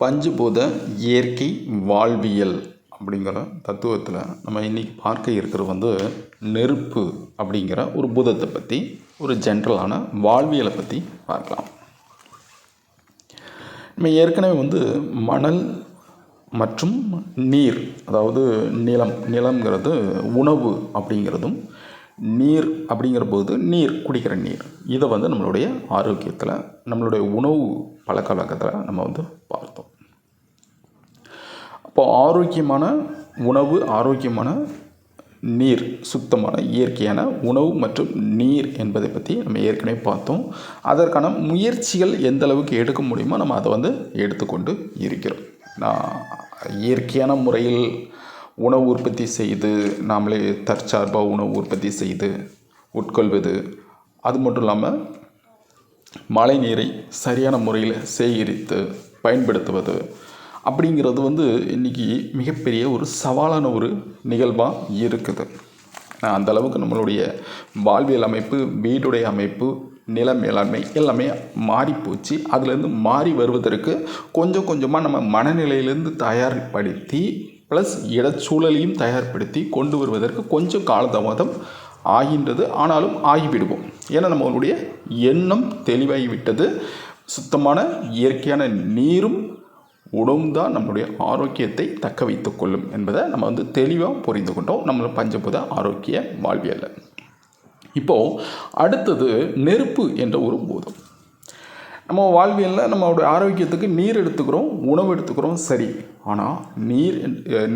பஞ்சபூத இயற்கை வாழ்வியல் அப்படிங்கிற தத்துவத்தில் நம்ம இன்றைக்கி பார்க்க இருக்கிறது வந்து நெருப்பு அப்படிங்கிற ஒரு பூதத்தை பற்றி ஒரு ஜென்ரலான வாழ்வியலை பற்றி பார்க்கலாம். நம்ம ஏற்கனவே வந்து மணல் மற்றும் நீர் அதாவது நிலம் நிலம்ங்கிறது உணவு அப்படிங்கிறதும் நீர் அப்படிங்கிற போது நீர் குடிக்கிற நீர். இதை வந்து நம்மளுடைய ஆரோக்கியத்தில் நம்மளுடைய உணவு பழக்க வழக்கத்தில் நம்ம வந்து பார்த்தோம். அப்போ ஆரோக்கியமான உணவு ஆரோக்கியமான நீர் சுத்தமான இயற்கையான உணவு மற்றும் நீர் என்பதை பற்றி நம்ம ஏற்கனவே பார்த்தோம். அதற்கான முயற்சிகள் எந்த அளவுக்கு எடுக்க முடியுமோ நம்ம அதை வந்து எடுத்துக்கொண்டு இருக்கிறோம். நான் இயற்கையான முறையில் உணவு உற்பத்தி செய்து நாமளே தற்சார்பாக உணவு உற்பத்தி செய்து உட்கொள்வது. அது மட்டும் இல்லாமல் மழை நீரை சரியான முறையில் சேகரித்து பயன்படுத்துவது. அப்படிங்கிறது வந்து இன்றைக்கி மிகப்பெரிய ஒரு சவாலான ஒரு நிகழ்வாக இருக்குது. அந்த அளவுக்கு நம்மளுடைய வாழ்வியல் அமைப்பு வீடுடைய அமைப்பு நில மேலாண்மை எல்லாமே மாறிப்போச்சு அதுலேருந்து மாறி வருவதற்கு கொஞ்சம் கொஞ்சமாக நம்ம மனநிலையிலேருந்து தயார்படுத்தி ப்ளஸ் இடச்சூழலையும் தயார்படுத்தி கொண்டு வருவதற்கு கொஞ்சம் காலதாமதம் ஆகின்றது. ஆனாலும் ஆகிவிடுவோம். ஏன்னா நம்மளுடைய எண்ணம் தெளிவாகிவிட்டது. சுத்தமான இயற்கையான நீரும் உணவும் தான் நம்மளுடைய ஆரோக்கியத்தை தக்க வைத்து கொள்ளும் என்பதை நம்ம வந்து தெளிவாக புரிந்து கொண்டோம். நம்மளோட பஞ்சபூத ஆரோக்கிய வாழ்வியல் இப்போது அடுத்தது நெருப்பு என்ற ஒரு பூதம். நம்ம வாழ்வியலில் நம்மளுடைய ஆரோக்கியத்துக்கு நீர் எடுத்துக்கிறோம் உணவு எடுத்துக்கிறோம் சரி. ஆனால் நீர்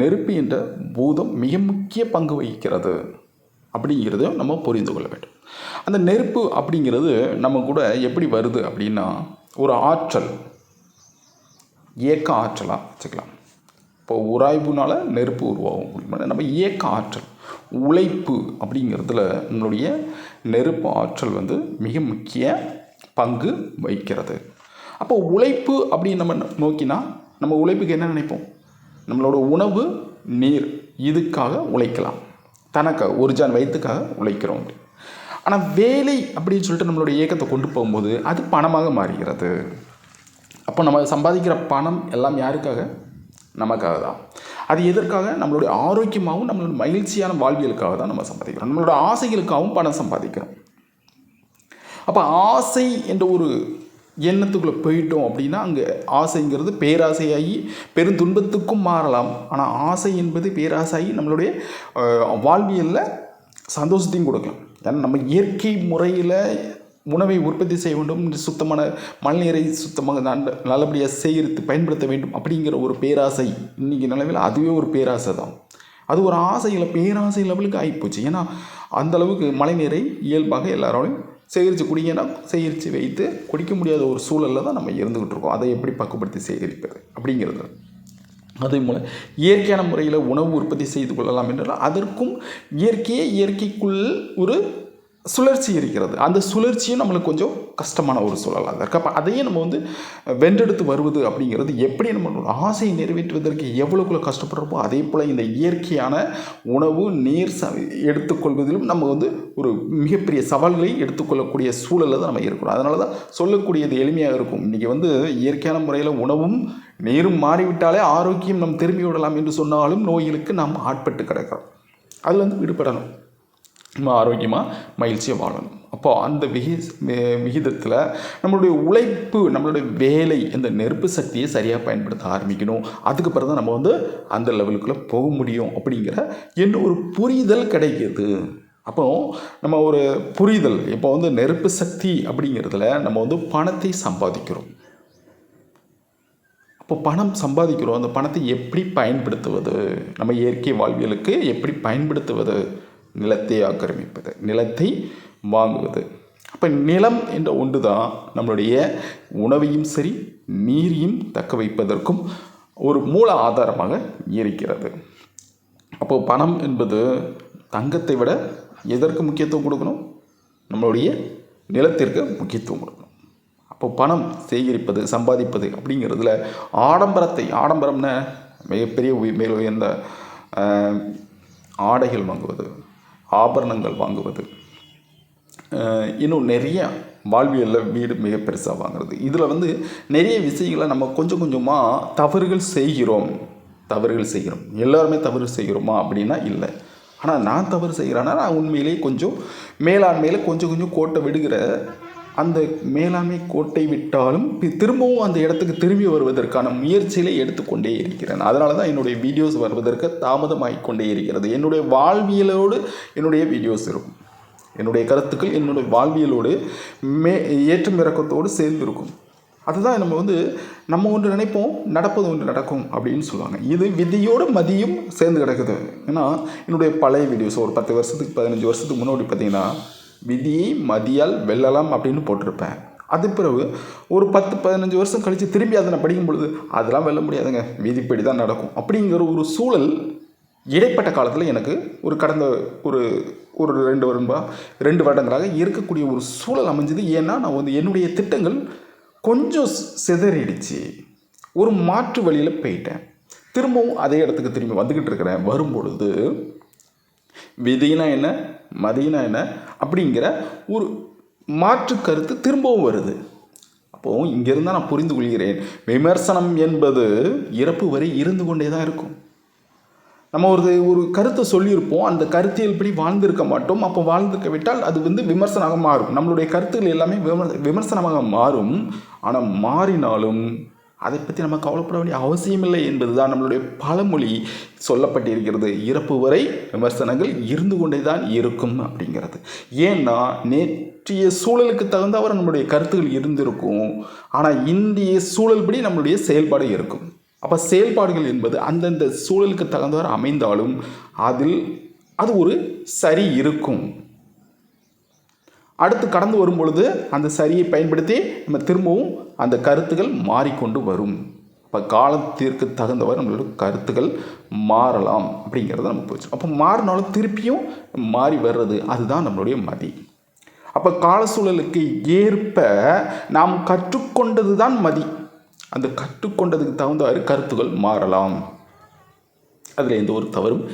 நெருப்பு என்ற பூதம் மிக முக்கிய பங்கு வகிக்கிறது. அப்படிங்கிறத நம்ம புரிந்து கொள்ள வேண்டும். அந்த நெருப்பு அப்படிங்கிறது நம்ம கூட எப்படி வருது அப்படின்னா ஒரு ஆற்றல் இயக்க ஆற்றலாக வச்சுக்கலாம். இப்போ உராய்வுனால் நெருப்பு உருவாகும் அப்படின்னா நம்ம இயக்க ஆற்றல் உழைப்பு அப்படிங்கிறதுல நம்மளுடைய நெருப்பு ஆற்றல் வந்து மிக முக்கிய பங்கு வகிக்கிறது. அப்போ உழைப்பு அப்படின்னு நம்ம நோக்கினா நம்ம உழைப்புக்கு என்ன நினைப்போம்? நம்மளோட உணவு நீர் இதுக்காக உழைக்கலாம். தனக்காக ஒரு ஜான் வயிற்றுக்காக உழைக்கிறோம் ஆனால் வேலை அப்படின்னு சொல்லிட்டு நம்மளுடைய இயக்கத்தை கொண்டு போகும்போது அது பணமாக மாறுகிறது. அப்போ நம்ம சம்பாதிக்கிற பணம் எல்லாம் யாருக்காக? நமக்காக தான். அது எதற்காக? நம்மளுடைய ஆரோக்கியமாகவும் நம்மளோட மகிழ்ச்சியான வாழ்வியலுக்காக தான் நம்ம சம்பாதிக்கிறோம். நம்மளோட ஆசைகளுக்காகவும் பணம் சம்பாதிக்கிறோம். அப்போ ஆசை என்ற ஒரு எண்ணத்துக்குள்ளே போயிட்டோம் அப்படின்னா அங்கே ஆசைங்கிறது பேராசையாகி பெருந்துன்பத்துக்கும் மாறலாம். ஆனால் ஆசை என்பது பேராசையாகி நம்மளுடைய வாழ்வியலில் சந்தோஷத்தையும் கொடுக்கலாம். ஏன்னா நம்ம இயற்கை முறையில் உணவை உற்பத்தி செய்ய வேண்டும் சுத்தமான மழைநீரை சுத்தமாக நல்ல நல்லபடியாக சேகரித்து பயன்படுத்த வேண்டும் அப்படிங்கிற ஒரு பேராசை இன்றைக்கி நிலவில் அதுவே ஒரு பேராசை தான். அது ஒரு ஆசையில் பேராசை லெவலுக்கு ஆகிப்போச்சு. ஏன்னா அந்தளவுக்கு மழைநீரை இயல்பாக எல்லாரோடையும் சேகரித்து குடிங்கன்னா சேகரித்து வைத்து குடிக்க முடியாத ஒரு சூழலில் தான் நம்ம இருந்துக்கிட்டு இருக்கோம். அதை எப்படி பக்குப்படுத்தி சேகரிப்பது? அப்படிங்கிறது. அதே போல் இயற்கையான முறையில் உணவு உற்பத்தி செய்து கொள்ளலாம் என்றால் அதற்கும் இயற்கையே இயற்கைக்குள் ஒரு சுழற்சி இருக்கிறது. அந்த சுழற்சியும் நம்மளுக்கு கொஞ்சம் கஷ்டமான ஒரு சூழலாக தான் இருக்குது அப்போ அதையே நம்ம வந்து வென்றெடுத்து வருவது அப்படிங்கிறது எப்படி நம்ம ஆசையை நிறைவேற்றுவதற்கு எவ்வளோக்குள்ள கஷ்டப்படுறப்போ அதே போல் இந்த இயற்கையான உணவு நீர் ச எடுத்துக்கொள்வதிலும் நம்ம வந்து ஒரு மிகப்பெரிய சவால்களை எடுத்துக்கொள்ளக்கூடிய சூழலில் தான் நம்ம இருக்கிறோம். அதனால தான் சொல்லக்கூடியது எளிமையாக இருக்கும். இன்றைக்கி வந்து இயற்கையான முறையில் உணவும் நீரும் மாறிவிட்டாலே ஆரோக்கியம் நம் திரும்பி விடலாம் என்று சொன்னாலும் நோய்களுக்கு நாம் ஆட்பட்டு கிடக்கிறோம். அதுலேருந்து விடுபடணும். நம்ம ஆரோக்கியமாக மகிழ்ச்சியாக வாழணும். அப்போது அந்த விகி விகிதத்தில் நம்மளுடைய உழைப்பு நம்மளுடைய வேலை இந்த நெருப்பு சக்தியை சரியாக பயன்படுத்த ஆரம்பிக்கணும். அதுக்கு பிறகு தான் நம்ம வந்து அந்த லெவலுக்குள்ளே போக முடியும் அப்படிங்கிற என்ன ஒரு புரிதல் கிடைக்கிது. அப்போ நம்ம ஒரு புரிதல் இப்போ வந்து நெருப்பு சக்தி அப்படிங்கிறதுல நம்ம வந்து பணத்தை சம்பாதிக்கிறோம். அப்போ பணம் சம்பாதிக்கிறோம். அந்த பணத்தை எப்படி பயன்படுத்துவது? நம்ம இயற்கை வாழ்வியலுக்கு எப்படி பயன்படுத்துவது? நிலத்தை ஆக்கிரமிப்பது நிலத்தை வாங்குவது. அப்போ நிலம் என்ற ஒன்று தான் நம்மளுடைய உணவையும் சரி நீரையும் தக்க வைப்பதற்கும் ஒரு மூல ஆதாரமாக இருக்கிறது. அப்போது பணம் என்பது தங்கத்தை விட எதற்கு முக்கியத்துவம் கொடுக்கணும்? நம்மளுடைய நிலத்திற்கு முக்கியத்துவம் கொடுக்கணும். அப்போ பணம் சேகரிப்பது சம்பாதிப்பது அப்படிங்கிறதுல ஆடம்பரத்தை ஆடம்பரம்னு மிகப்பெரிய மேல் உயர்ந்த ஆடைகள் வாங்குவது ஆபரணங்கள் வாங்குவது. இன்னும் நிறைய வாழ்வியலில் வீடு மிக பெருசாக வாங்குறது. இதில் வந்து நிறைய விஷயங்களை நம்ம கொஞ்சம் கொஞ்சமாக தவறுகள் செய்கிறோம். தவறுகள் செய்கிறோம். எல்லாருமே தவறு செய்கிறோமா அப்படின்னா இல்லை. ஆனால் நான் தவறு செய்கிறேன்னா நான் உண்மையிலேயே கொஞ்சம் மேலாண்மையில் கொஞ்சம் கொஞ்சம் கோட்டை விடுகிற அந்த மேலாண்மை கோட்டை விட்டாலும் திரும்பவும் அந்த இடத்துக்கு திரும்பி வருவதற்கான முயற்சிகளை எடுத்துக்கொண்டே இருக்கிறேன். அதனால தான் என்னுடைய வீடியோஸ் வருவதற்கு தாமதமாகிக் கொண்டே இருக்கிறது. என்னுடைய வாழ்வியலோடு என்னுடைய வீடியோஸ் இருக்கும். என்னுடைய கருத்துக்கள் என்னுடைய வாழ்வியலோடு மே ஏற்றம் இறக்கத்தோடு சேர்ந்து இருக்கும். அதுதான் நம்ம வந்து நம்ம ஒன்று நினைப்போம் நடப்பது ஒன்று நடக்கும் அப்படின்னு சொல்லுவாங்க. இது விதியோடு மதியும் சேர்ந்து கிடக்குது. ஏன்னா என்னுடைய பழைய வீடியோஸ் ஒரு பத்து வருஷத்துக்கு பதினஞ்சு வருஷத்துக்கு முன்னாடி பார்த்திங்கன்னா விதியை மதியால் வெல்லலாம் அப்படின்னு போட்டிருப்பேன். அது பிறகு ஒரு பத்து பதினஞ்சு வருஷம் கழித்து திரும்பி அதை நான் படிக்கும் பொழுது அதெல்லாம் வெல்ல முடியாதுங்க. விதிப்படி தான் நடக்கும். அப்படிங்கிற ஒரு சூழல் இடைப்பட்ட காலத்தில் எனக்கு ஒரு கடந்த ஒரு ஒரு ரெண்டு வரும்பா ரெண்டு வருடங்களாக இருக்கக்கூடிய ஒரு சூழல் அமைஞ்சது. ஏன்னா நான் வந்து என்னுடைய திட்டங்கள் கொஞ்சம் சிதறிடுச்சு. ஒரு மாற்று வழியில் போயிட்டேன். திரும்பவும் அதே இடத்துக்கு திரும்பி வந்துக்கிட்டு இருக்கிறேன். வரும்பொழுது விதினா என்ன? மதினா என்ன? அப்படிங்கிற ஒரு மாற்று கருத்து திரும்பவும் வருது. அப்போது இங்கிருந்தால் நான் புரிந்து கொள்கிறேன். விமர்சனம் என்பது இறப்பு வரை இருந்து கொண்டே தான் இருக்கும். நம்ம ஒரு ஒரு கருத்தை சொல்லியிருப்போம். அந்த கருத்தியல் படி வாழ்ந்திருக்க மாட்டோம். அப்போ வாழ்ந்திருக்க விட்டால் அது வந்து விமர்சனமாக மாறும். நம்மளுடைய கருத்துக்கள் எல்லாமே விமர் விமர்சனமாக மாறும். ஆனால் மாறினாலும் அதை பற்றி நம்ம கவலைப்பட வேண்டிய அவசியமில்லை என்பது தான் நம்மளுடைய பழமொழி சொல்லப்பட்டிருக்கிறது. இறப்பு வரை விமர்சனங்கள் இருந்து கொண்டே தான் இருக்கும் அப்படிங்கிறது. ஏன்னா நேற்றைய சூழலுக்கு தகுந்தவரை நம்மளுடைய கருத்துக்கள் இருந்திருக்கும். ஆனால் இந்திய சூழல்படி நம்மளுடைய செயல்பாடு இருக்கும். அப்போ செயல்பாடுகள் என்பது அந்தந்த சூழலுக்கு தகுந்தவர் அமைந்தாலும் அதில் அது ஒரு சரி இருக்கும். அடுத்து கடந்து வரும் பொழுது அந்த சரியை பயன்படுத்தி நம்ம திரும்பவும் அந்த கருத்துக்கள் மாறிக்கொண்டு வரும். இப்போ காலத்திற்கு தகுந்தவாறு நம்மளோட கருத்துக்கள் மாறலாம் அப்படிங்கிறத நம்ம போச்சு அப்போ மாறினாலும் திருப்பியும் மாறி வர்றது அதுதான் நம்மளுடைய மதி. அப்போ கால சூழலுக்கு ஏற்ப நாம் கற்றுக்கொண்டது தான் மதி. அந்த கற்றுக்கொண்டதுக்கு தகுந்தவாறு கருத்துக்கள் மாறலாம். அதில் எந்த ஒரு தவறும்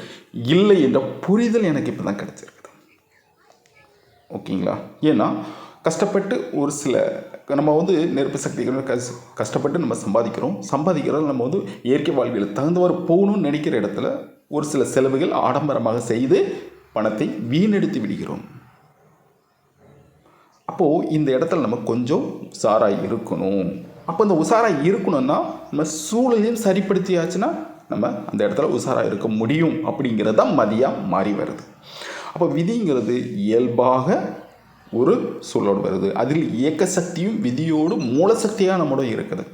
இல்லை என்ற புரிதல் எனக்கு இப்போ தான் கிடச்சிருக்கு. ஓகேங்களா? ஏன்னா கஷ்டப்பட்டு ஒரு சில நம்ம வந்து நெருப்பு சக்திகள் கஷ் கஷ்டப்பட்டு நம்ம சம்பாதிக்கிறோம். சம்பாதிக்கிறதால நம்ம வந்து இயற்கை வாழ்வியல் தகுந்தவாறு போகணும்னு நினைக்கிற இடத்துல ஒரு சில செலவுகள் ஆடம்பரமாக செய்து பணத்தை வீணெடுத்து விடுகிறோம். அப்போது இந்த இடத்துல நம்ம கொஞ்சம் உஷாராக இருக்கணும். அப்போ இந்த உஷாராக இருக்கணும்னா நம்ம சூழலையும் சரிப்படுத்தியாச்சுன்னா நம்ம அந்த இடத்துல உஷாராக இருக்க முடியும் அப்படிங்கிறது தான் மதியாக மாறி வருது. அப்போ விதிங்கிறது இயல்பாக ஒரு சொல்லோடு வருது. அதில் இயக்க சக்தியும் விதியோடு மூல சக்தியாக நம்மளோட இருக்குது.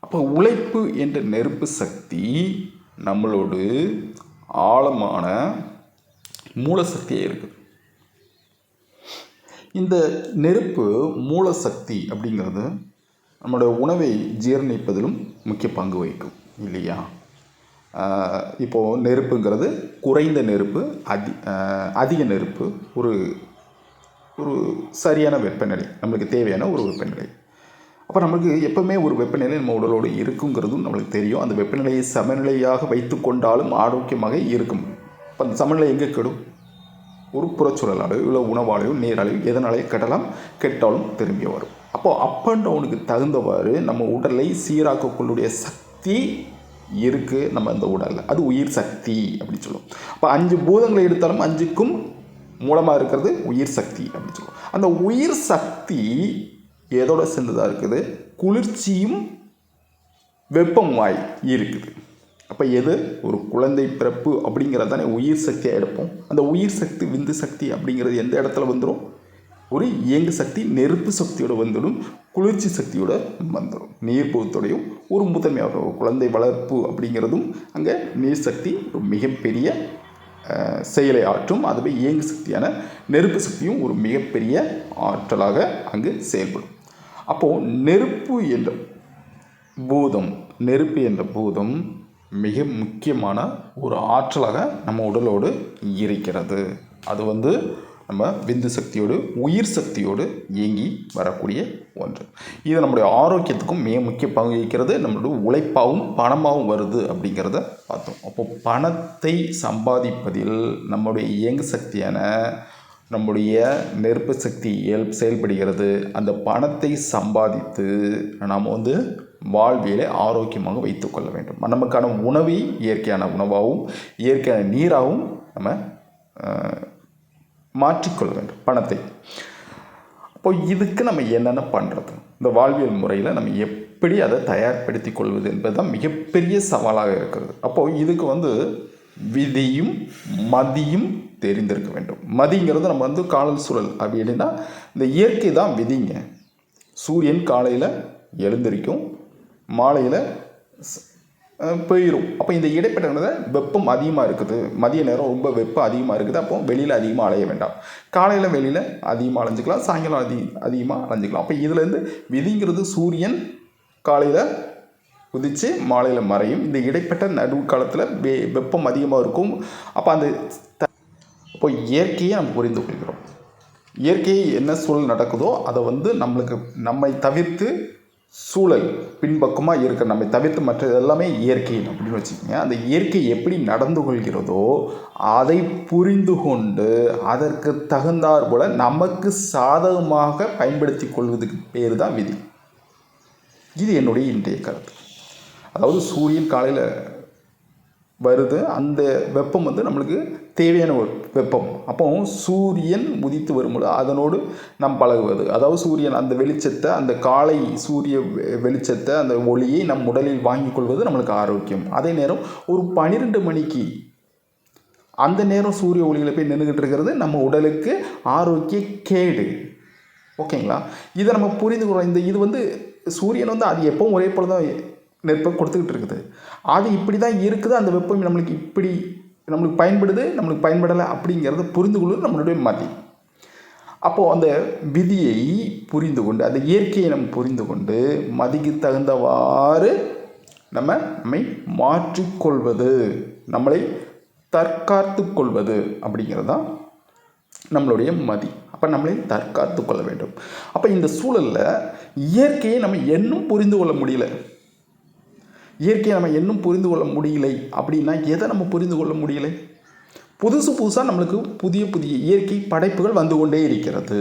அப்போ உழைப்பு என்ற நெருப்பு சக்தி நம்மளோடு ஆழமான மூல சக்தியாக இருக்குது. இந்த நெருப்பு மூல சக்தி அப்படிங்கிறது நம்மளோட உணவை ஜீரணிப்பதிலும் முக்கிய பங்கு வகிக்கும் இல்லையா? இப்போது நெருப்புங்கிறது குறைந்த நெருப்பு அதி அதிக நெருப்பு ஒரு ஒரு சரியான வெப்பநிலை நம்மளுக்கு தேவையான ஒரு வெப்பநிலை. அப்போ நமக்கு எப்போவுமே ஒரு வெப்பநிலை நம்ம உடலோடு இருக்குங்கிறதும் நம்மளுக்கு தெரியும். அந்த வெப்பநிலையை சமநிலையாக வைத்து கொண்டாலும் ஆரோக்கியமாக இருக்கும். இப்போ அந்த சமநிலை எங்கே கெடும்? ஒரு புறச்சூழலாலையோ இல்லை உணவாலையோ நீராலையோ எதனாலையோ கெட்டலாம் கெட்டாலும் திரும்பி வரும். அப்போது அப் அண்ட் டவுனுக்கு தகுந்தவாறு நம்ம உடலை சீராக்கக்கூடிய சக்தி இருக்குது நம்ம இந்த உடலில் அது உயிர் சக்தி அப்படின்னு சொல்லுவோம். அப்போ அஞ்சு பூதங்களை எடுத்தாலும் அஞ்சுக்கும் மூலமாக இருக்கிறது உயிர் சக்தி அப்படின்னு சொல்லுவோம். அந்த உயிர் சக்தி எதோட சேர்ந்ததாக இருக்குது? குளிர்ச்சியும் வெப்பமாய் இருக்குது. அப்போ எது? ஒரு குழந்தை பிறப்பு அப்படிங்கிறது தானே உயிர் சக்தியாக எடுப்போம். அந்த உயிர் சக்தி விந்து சக்தி அப்படிங்கிறது எந்த இடத்துல வந்துடும் ஒரு இயங்கு சக்தி நெருப்பு சக்தியோடு வந்துடும் குளிர்ச்சி சக்தியோட வந்துடும். நீர் நீர்ப்பூத்தோடையும் ஒரு முதன்மையாக ஒரு குழந்தை வளர்ப்பு அப்படிங்கிறதும் அங்கே நீர் சக்தி ஒரு மிகப்பெரிய செயலை ஆற்றும். அதுவே இயங்கு சக்தியான நெருப்பு சக்தியும் ஒரு மிகப்பெரிய ஆற்றலாக அங்கு செயல்படும். அப்போது நெருப்பு என்ற பூதம் நெருப்பு என்ற பூதம் மிக முக்கியமான ஒரு ஆற்றலாக நம்ம உடலோடு இருக்கிறது. அது வந்து நம்ம விந்து சக்தியோடு உயிர் சக்தியோடு இயங்கி வரக்கூடிய ஒன்று. இது நம்முடைய ஆரோக்கியத்துக்கும் மிக முக்கிய பங்கு வகிக்கிறது. நம்மளுடைய உழைப்பாகவும் பணமாகவும் வருது அப்படிங்கிறத பார்த்தோம். அப்போ பணத்தை சம்பாதிப்பதில் நம்முடைய இயங்கு சக்தியான நம்முடைய நெருப்பு சக்தி இயல் செயல்படுகிறது. அந்த பணத்தை சம்பாதித்து நாம் வந்து வாழ்வியலை ஆரோக்கியமாக வைத்துக்கொள்ள வேண்டும். நமக்கான உணவை இயற்கையான உணவாகவும் இயற்கையான நீராகவும் நம்ம மாற்றிக்கொள்ள வேண்டும் பணத்தை. அப்போ இதுக்கு நம்ம என்னென்ன பண்ணுறது இந்த வாழ்வியல் முறையில் நம்ம எப்படி அதை தயார்படுத்தி கொள்வது என்பது தான் மிகப்பெரிய சவாலாக இருக்கிறது. அப்போது இதுக்கு வந்து விதியும் மதியும் தெரிந்திருக்க வேண்டும். மதிங்கிறது நம்ம வந்து காலல் சூழல். அப்படின்னா இந்த இயற்கை தான் விதிங்க. சூரியன் காலையில் எழுந்திருக்கும் மாலையில் போயிடும் அப்போ இந்த இடைப்பட்ட வெப்பம் அதிகமாக இருக்குது. மதிய நேரம் ரொம்ப வெப்பம் அதிகமாக இருக்குது. அப்போ வெளியில் அதிகமாக அலைய வேண்டாம். காலையில் வெளியில் அதிகமாக அலைஞ்சிக்கலாம். சாயங்காலம் அதி அதிகமாக அலைஞ்சிக்கலாம். அப்போ இதுலேருந்து விதிங்கிறது சூரியன் காலையில் உதித்து மாலையில் மறையும். இந்த இடைப்பட்ட நடுவு காலத்தில் வெ வெப்பம் அதிகமாக இருக்கும். அப்போ அந்த த- அப்போ இயற்கையை நம்ம புரிந்து கொள்கிறோம். இயற்கையை என்ன சூழல் நடக்குதோ அதை வந்து நம்மளுக்கு நம்மை தவிர்த்து சூழல் பின்பக்கமாக இருக்கிற நம்மை தவிர்த்து மற்ற எல்லாமே இயற்கை அப்படின்னு வச்சுக்கோங்க. அந்த இயற்கை எப்படி நடந்து கொள்கிறதோ அதை புரிந்து கொண்டு அதற்கு தகுந்தாற் போல் நமக்கு சாதகமாக பயன்படுத்தி கொள்வதுக்கு பேர் தான் விதி. இது என்னுடைய இன்றைய கருத்து. அதாவது சூரியன் காலையில் வருது. அந்த வெப்பம் வந்து நம்மளுக்கு தேவையான ஒரு வெப்பம். அப்போ சூரியன் உதித்து வரும்போது அதனோடு நாம் பழகுவது. அதாவது சூரியன் அந்த வெளிச்சத்தை அந்த காலை சூரிய வெ- வெளிச்சத்தை அந்த ஒளியை நம் உடலில் வாங்கிக் கொள்வது நம்மளுக்கு ஆரோக்கியம். அதே நேரம் ஒரு பன்னிரெண்டு மணிக்கு அந்த நேரம் சூரிய ஒளியில் போய் நின்றுக்கிட்டு இருக்கிறது நம்ம உடலுக்கு ஆரோக்கிய கேடு. ஓகேங்களா? இதை நம்ம புரிந்து கொள்றோம் இந்த இது வந்து சூரியன் வந்து அது எப்பவும் ஒரே போல தான் நெருப்பை கொடுத்துக்கிட்டு இருக்குது. அது இப்படி தான் இருக்குது. அந்த வெப்பம் நம்மளுக்கு இப்படி நம்மளுக்கு பயன்படுது. நம்மளுக்கு பயன்படலை அப்படிங்கிறத புரிந்து கொள்வது நம்மளுடைய மதி. அப்போது அந்த விதியை புரிந்து கொண்டு அந்த இயற்கையை நம்ம புரிந்து கொண்டு மதிக்கு தகுந்தவாறு நம்ம நம்மை மாற்றிக்கொள்வது நம்மளை தற்காத்து கொள்வது அப்படிங்கிறது தான் நம்மளுடைய மதி. அப்போ நம்மளை தற்காத்து கொள்ள வேண்டும். அப்போ இந்த சூழலில் இயற்கையை நம்ம இன்னும் புரிந்து கொள்ள முடியல. இயற்கையை நம்ம இன்னும் புரிந்து கொள்ள முடியலை அப்படின்னா எதை நம்ம புரிந்து கொள்ள முடியலை? புதுசு புதுசாக நம்மளுக்கு புதிய புதிய இயற்கை படைப்புகள் வந்து கொண்டே இருக்கிறது.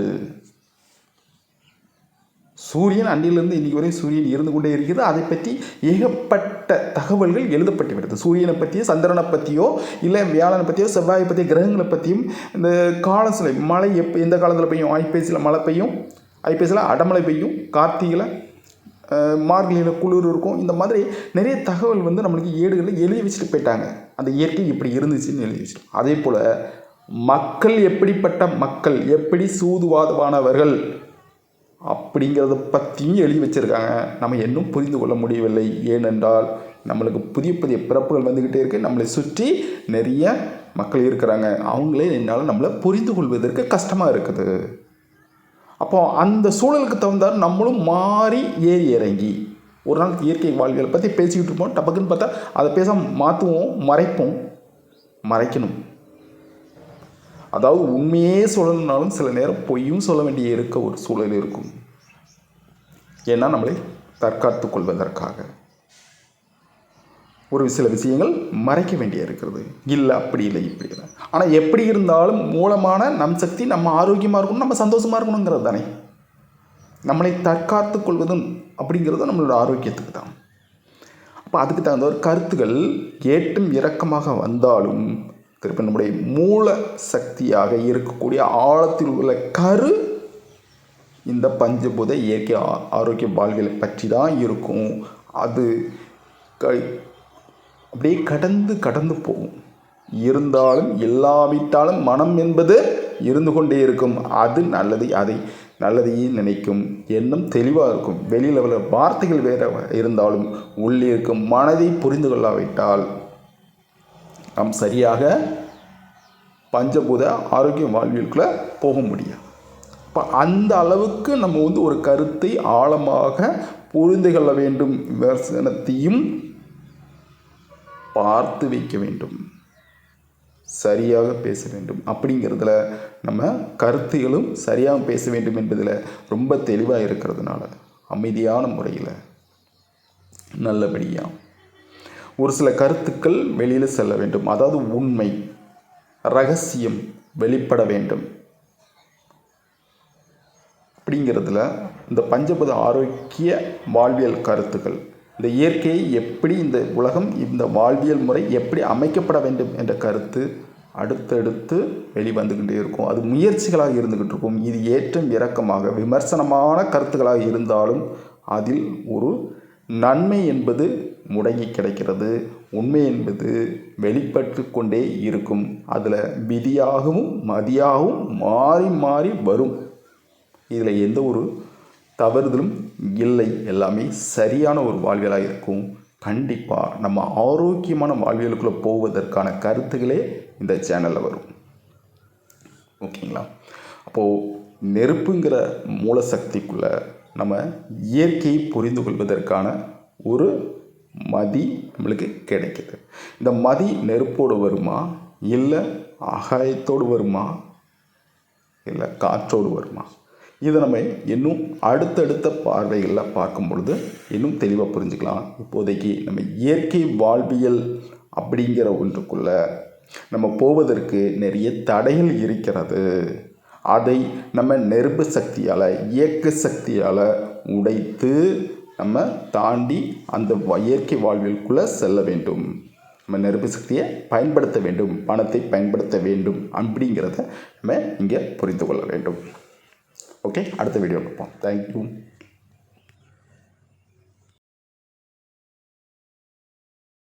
சூரியன் அன்றிலிருந்து இன்றைக்கி வரை சூரியன் இருந்து கொண்டே இருக்கிறது. அதை பற்றி ஏகப்பட்ட தகவல்கள் எழுதப்பட்டு விடுது சூரியனை பற்றியோ சந்திரனை பற்றியோ இல்லை வியாழனை பற்றியோ செவ்வாயை பற்றிய கிரகங்களை பற்றியும் இந்த காலசிலை மழை எப் எந்த காலத்தில் பெய்யும்? ஐப்பசியில் மழை பெய்யும். ஐப்பசியில் அடமழை பெய்யும். கார்த்திகையில் மார்கழியில் குளிர் இருக்கும். இந்த மாதிரி நிறைய தகவல் வந்து நம்மளுக்கு ஏடுகளில் எழுதி வச்சுட்டு போயிட்டாங்க. அந்த இயற்கை இப்படி இருந்துச்சுன்னு எழுதி வச்சுட்டு. அதே போல் மக்கள் எப்படிப்பட்ட மக்கள் எப்படி சூதுவாதமானவர்கள் அப்படிங்கிறத பற்றியும் எழுதி வச்சுருக்காங்க. நம்ம இன்னும் புரிந்து கொள்ள முடியவில்லை. ஏனென்றால் நம்மளுக்கு புதிய புதிய பிறப்புகள் வந்துக்கிட்டே இருக்குது நம்மளை சுற்றி நிறைய மக்கள் இருக்கிறாங்க. அவங்களே என்னால் நம்மளை புரிந்து கொள்வதற்கு கஷ்டமாக இருக்குது. அப்போ அந்த சூழலுக்கு தகுந்தார் நம்மளும் மாறி ஏறி இறங்கி ஒரு நாள் இயற்கை வாழ்வியல் பற்றி பேசிக்கிட்டு இருப்போம். டபக்குன்னு பார்த்தா அதை பேச மாற்றுவோம் மறைப்போம் மறைக்கணும். அதாவது உண்மையே சொல்லணும்னாலும் சில நேரம் பொய்யும் சொல்ல வேண்டிய இருக்க ஒரு சூழல் இருக்கும். ஏன்னா நம்மளை தற்காத்து கொள்வதற்காக. ஒரு சில விஷயங்கள் மறைக்க வேண்டிய இருக்கிறது. இல்லை அப்படி இல்லை இப்படி இல்லை. ஆனால் எப்படி இருந்தாலும் மூலமான நம் சக்தி நம்ம ஆரோக்கியமாக இருக்கணும் நம்ம சந்தோஷமாக இருக்கணுங்கிறது தானே. நம்மளை தற்காத்து கொள்வதும் அப்படிங்கிறது நம்மளோட ஆரோக்கியத்துக்கு தான். அப்போ அதுக்கு தகுந்த ஒரு கருத்துக்கள் ஏற்றும் இறக்கமாக வந்தாலும் திருப்பி நம்முடைய மூல சக்தியாக இருக்கக்கூடிய ஆழத்தில் உள்ள கரு இந்த பஞ்சபூத இயற்கை ஆரோக்கிய வாழ்வியலை பற்றி தான் இருக்கும். அது க அப்படியே கடந்து கடந்து போகும். இருந்தாலும் இல்லாவிட்டாலும் மனம் என்பது இருந்து கொண்டே இருக்கும். அது நல்லது அதை நல்லதையே நினைக்கும்? எண்ணம் தெளிவாக இருக்கும். வெளியில் உள்ள வார்த்தைகள் வேற இருந்தாலும் உள்ளே இருக்கும். மனதை புரிந்து கொள்ளாவிட்டால் நாம் சரியாக பஞ்சபூத ஆரோக்கிய வாழ்வியலுக்குள்ளே போக முடியாது. இப்போ அந்த அளவுக்கு நம்ம வந்து ஒரு கருத்தை ஆழமாக புரிந்து கொள்ள வேண்டும். விமர்சனத்தையும் பார்த்து வைக்க வேண்டும். சரியாக பேச வேண்டும். அப்படிங்கிறதுல நம்ம கருத்துகளும் சரியாக பேச வேண்டும் என்பதில் ரொம்ப தெளிவாக இருக்கிறதுனால அமைதியான முறையில் நல்லபடியாக ஒரு சில கருத்துக்கள் வெளியில் செல்ல வேண்டும். அதாவது உண்மை ரகசியம் வெளிப்பட வேண்டும். அப்படிங்கிறதுல இந்த பஞ்சபத ஆரோக்கிய வாழ்வியல் கருத்துக்கள் இந்த இயற்கையை எப்படி இந்த உலகம் இந்த வாழ்வியல் முறை எப்படி அமைக்கப்பட வேண்டும் என்ற கருத்து அடுத்தடுத்து வெளிவந்துக்கிட்டே இருக்கும். அது முயற்சிகளாக இருந்துக்கிட்டு இருக்கும். இது ஏற்றம் இறக்கமாக விமர்சனமான கருத்துக்களாக இருந்தாலும் அதில் ஒரு நன்மை என்பது முடங்கி கிடைக்கிறது. உண்மை என்பது வெளிப்பட்டு கொண்டே இருக்கும். அதில் விதியாகவும் மதியாகவும் மாறி மாறி வரும். இதில் எந்த ஒரு தவறுதலும் இல்லை. எல்லாமே சரியான ஒரு வாழ்வியலாக இருக்கும். கண்டிப்பாக நம்ம ஆரோக்கியமான வாழ்வியலுக்குள்ளே போவதற்கான கருத்துக்களே இந்த சேனலில் வரும். ஓகேங்களா? அப்போது நெருப்புங்கிற மூலசக்திக்குள்ளே நம்ம இயற்கையை புரிந்து கொள்வதற்கான ஒரு மதி நம்மளுக்கு கிடைக்கிது. இந்த மதி நெருப்போடு வருமா? இல்லை ஆகாயத்தோடு வருமா? இல்லை காற்றோடு வருமா? இதை நம்ம இன்னும் அடுத்தடுத்த பார்வைகளில் பார்க்கும் பொழுது இன்னும் தெளிவாக புரிஞ்சுக்கலாம். இப்போதைக்கு நம்ம இயற்கை வாழ்வியல் அப்படிங்கிற ஒன்றுக்குள்ள நம்ம போவதற்கு நிறைய தடைகள் இருக்கிறது. அதை நம்ம நெருப்பு சக்தியால் இயக்க சக்தியால் உடைத்து நம்ம தாண்டி அந்த வ- இயற்கை வாழ்வியலுக்குள்ளே செல்ல வேண்டும். நம்ம நெருப்பு சக்தியை பயன்படுத்த வேண்டும் பணத்தை பயன்படுத்த வேண்டும் அப்படிங்கிறத நம்ம இங்கே புரிந்து கொள்ள வேண்டும். ஓகே அடுத்த வீடியோ பார்ப்போம். தேங்க்யூ